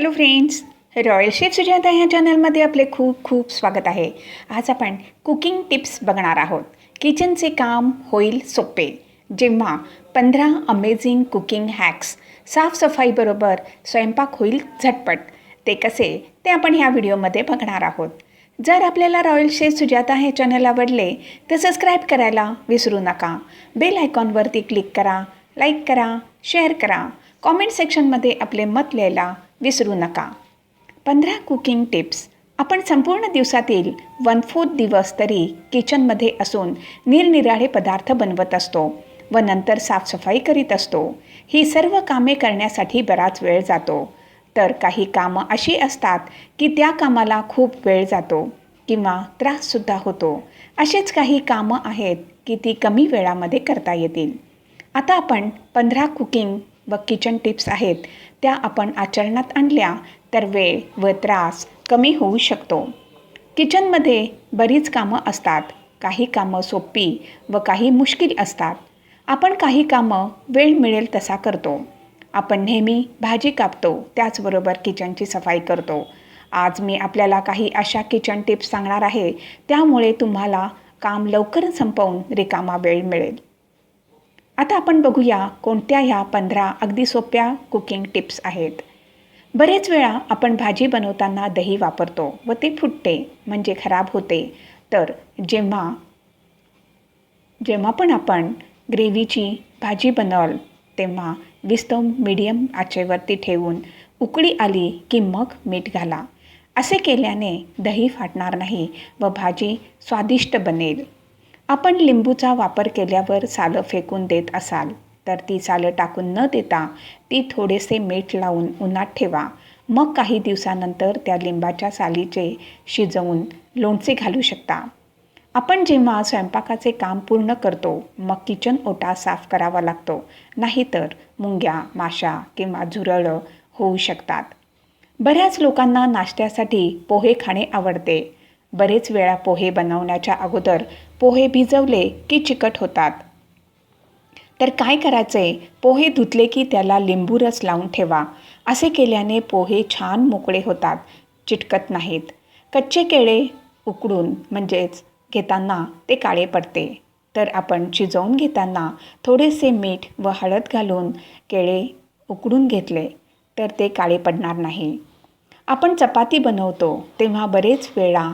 Hello friends royal chef Sujata ह्या चॅनलमध्ये आपले खूप खूप स्वागत आहे. आज आपण कुकिंग टिप्स बघणार आहोत. किचनचे काम होईल सोपे. जेव्हा पंधरा अमेझिंग कुकिंग हॅक्स साफसफाईबरोबर स्वयंपाक होईल झटपट. ते कसे? ते आपण ह्या व्हिडिओमध्ये बघणार आहोत. जर आपल्याला रॉयल शेफ सुजाता हे चॅनल आवडले तर सबस्क्राईब करायला विसरू नका. बेल आयकॉनवरती क्लिक करा लाईक करा शेअर करा. कॉमेंट सेक्शनमध्ये आपले मत लिहायला विसरू नका. पंधरा कुकिंग टिप्स आपण संपूर्ण दिवसातील वन फोर्थ दिवस तरी किचनमध्ये असून निरनिराळे पदार्थ बनवत असतो व नंतर साफसफाई करीत असतो. ही सर्व कामे करण्यासाठी बराच वेळ जातो. तर काही कामं अशी असतात की त्या कामाला खूप वेळ जातो किंवा त्राससुद्धा होतो. असेच काही कामं आहेत की ती कमी वेळामध्ये करता येतील. आता आपण पंधरा कुकिंग व किचन टिप्स आहेत त्या आपण आचरणात आणल्या तर वेळ व त्रास कमी होऊ शकतो. किचनमध्ये बरीच कामं असतात. काही कामं सोपी व काही मुश्किल असतात. आपण काही कामं वेळ मिळेल तसा करतो. आपण नेहमी भाजी कापतो त्याचबरोबर किचनची सफाई करतो. आज मी आपल्याला काही अशा किचन टिप्स सांगणार आहे त्यामुळे तुम्हाला काम लवकर संपवून रिकामा वेळ मिळेल. आता आपण बघूया कोणत्या ह्या पंधरा अगदी सोप्या कुकिंग टिप्स आहेत. बरेच वेळा आपण भाजी बनवताना दही वापरतो व ते फुटते म्हणजे खराब होते. तर जेव्हा जेव्हा पण आपण ग्रेव्हीची भाजी बनवाल तेव्हा विस्तव मीडियम आचेवरती ठेवून उकळी आली की मग मीठ घाला. असे केल्याने दही फाटणार नाही व भाजी स्वादिष्ट बनेल. आपण लिंबूचा वापर केल्यावर सालं फेकून देत असाल तर ती सालं टाकून न देता ती थोडेसे मीठ लावून उन्हात ठेवा. मग काही दिवसानंतर त्या लिंबाच्या सालीचे शिजवून लोणचे घालू शकता. आपण जेव्हा स्वयंपाकाचे काम पूर्ण करतो मग किचन ओटा साफ करावा लागतो नाहीतर मुंग्या माशा किंवा झुरळं होऊ शकतात. बऱ्याच लोकांना नाश्त्यासाठी पोहे खाणे आवडते. बरेच वेळा पोहे बनवण्याच्या अगोदर पोहे भिजवले की चिकट होतात. तर काय करायचे? पोहे धुतले की त्याला लिंबू रस लावून ठेवा. असे केल्याने पोहे छान मोकळे होतात चिटकत नाहीत. कच्चे केळे उकडून म्हणजेच घेताना ते काळे पडते. तर आपण शिजवून घेताना थोडेसे मीठ व हळद घालून केळे उकडून घेतले तर ते काळे पडणार नाही. आपण चपाती बनवतो तेव्हा बरेच वेळा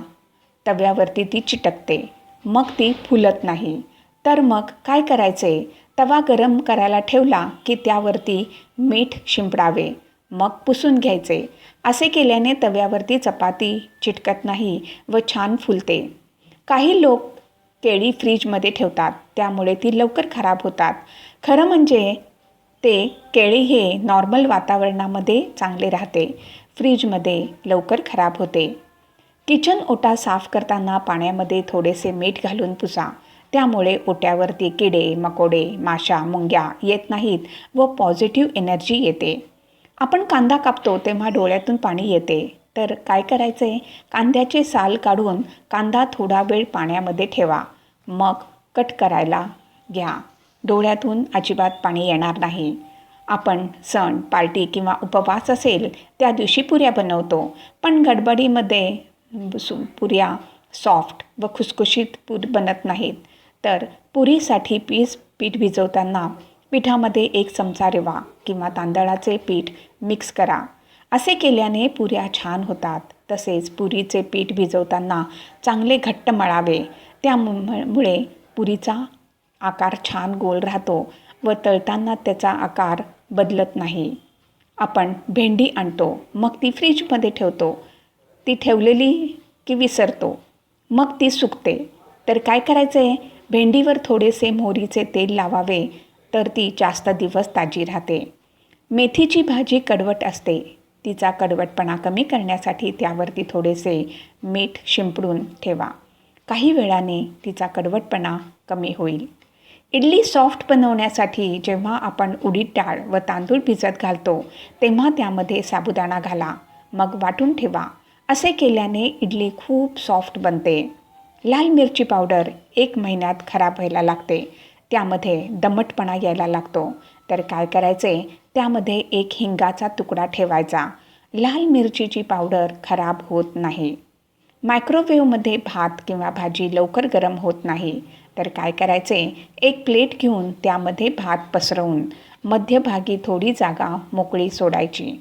तव्यावरती ती चिटकते. मग ती फुलत नाही. तर मग काय करायचे? तवा गरम करायला ठेवला की त्यावरती मीठ शिंपडावे. मग पुसून घ्यायचे. असे केल्याने तव्यावरती चपाती चिटकत नाही व छान फुलते. काही लोक केळी फ्रीजमध्ये ठेवतात. त्यामुळे ती लवकर खराब होतात. खरं म्हणजे ते केळी हे नॉर्मल वातावरणामध्ये चांगले राहते. फ्रीजमध्ये लवकर खराब होते. किचन ओटा साफ करताना पाण्यामध्ये थोडेसे मीठ घालून पुसा. त्यामुळे ओट्यावरती किडे मकोडे माशा मुंग्या येत नाहीत व पॉझिटिव्ह एनर्जी येते. आपण कांदा कापतो तेव्हा डोळ्यातून पाणी येते. तर काय करायचे? कांद्याचे साल काढून कांदा थोडा वेळ पाण्यामध्ये ठेवा. मग कट करायला घ्या. डोळ्यातून अजिबात पाणी येणार नाही. आपण सण पार्टी किंवा उपवास असेल त्या दिवशी पुऱ्या बनवतो. पण गडबडीमध्ये पुऱ्या सॉफ्ट व खुसखुशीत पूर बनत नाहीत. तर पुरीसाठी पीस पीठ भिजवताना पिठामध्ये एक चमचा रवा किंवा तांदळाचे पीठ मिक्स करा. असे केल्याने पुऱ्या छान होतात. तसेच पुरीचे पीठ भिजवताना चांगले घट्ट मळावे. त्यामुळे पुरीचा आकार छान गोल राहतो व तळताना त्याचा आकार बदलत नाही. आपण भेंडी आणतो. मग ती फ्रीजमध्ये ठेवतो. ती ठेवलेली की विसरतो. मग ती सुकते. तर काय करायचं आहे भेंडीवर थोडेसे मोहरीचे तेल लावावे तर ती जास्त दिवस ताजी राहते. मेथीची भाजी कडवट असते. तिचा कडवटपणा कमी करण्यासाठी त्यावरती थोडेसे मीठ शिंपडून ठेवा. काही वेळाने तिचा कडवटपणा कमी होईल. इडली सॉफ्ट बनवण्यासाठी जेव्हा आपण उडीद डाळ व तांदूळ भिजत घालतो तेव्हा त्यामध्ये साबुदाणा घाला. मग वाटून ठेवा. असे केल्याने इडली खूप सॉफ्ट बनते. लाल मिरची पावडर एक महिन्यात खराब व्हायला लागते. त्यामध्ये दमटपणा यायला लागतो. तर काय करायचे? त्यामध्ये एक हिंगाचा तुकडा ठेवायचा. लाल मिरचीची पावडर खराब होत नाही. मायक्रोवेव्हमध्ये भात किंवा भाजी लवकर गरम होत नाही. तर काय करायचे? एक प्लेट घेऊन त्यामध्ये भात पसरवून मध्यभागी थोडी जागा मोकळी सोडायची.